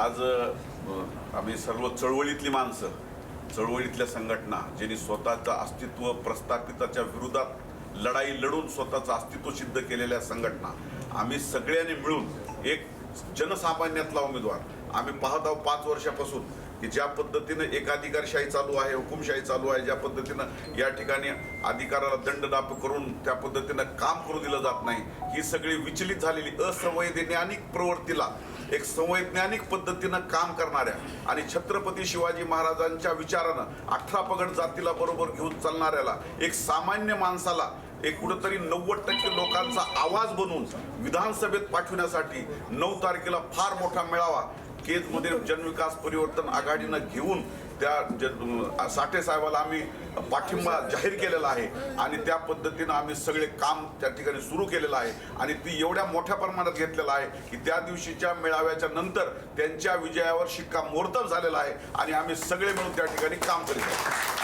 आज आम्ही सर्व चळवळीतली माणसं चळवळीतल्या संघटना ज्यांनी स्वतःचं अस्तित्व प्रस्थापिताच्या विरोधात लढाई लढून स्वतःचं अस्तित्व सिद्ध केलेल्या संघटना आम्ही सगळ्यांनी मिळून एक जनसामान्यातला उमेदवार. आम्ही पाहत आहोत पाच वर्षापासून की ज्या पद्धतीनं एकाधिकारशाही चालू आहे हुकुमशाही चालू आहे ज्या पद्धतीनं या ठिकाणी अधिकाराला दंडदाप करून त्या पद्धतीनं काम करू दिलं जात नाही ही सगळी विचलित झालेली असंवैज्ञानिक प्रवृत्तीला एक संवैज्ञानिक पद्धतीनं काम करणाऱ्या आणि छत्रपती शिवाजी महाराजांच्या विचारानं अठरा पगड जातीला बरोबर घेऊन चालणाऱ्याला एक सामान्य माणसाला एक कुठंतरी नव्वद टक्के लोकांचा आवाज बनवून विधानसभेत पाठविण्यासाठी नऊ तारखेला फार मोठा मेळावा केजमध्ये जनविकास परिवर्तन आघाडीनं घेऊन त्या ज- साठे साहेबाला आम्ही पाठिंबा जाहीर केलेला आहे. आणि त्या पद्धतीनं आम्ही सगळे काम त्या ठिकाणी सुरू केलेलं आहे. आणि ती एवढ्या मोठ्या प्रमाणात घेतलेलं आहे की त्या दिवशीच्या मेळाव्याच्या नंतर त्यांच्या विजयावर शिक्का मोर्तब झालेला आहे. आणि आम्ही सगळे मिळून त्या ठिकाणी काम करीत आहोत.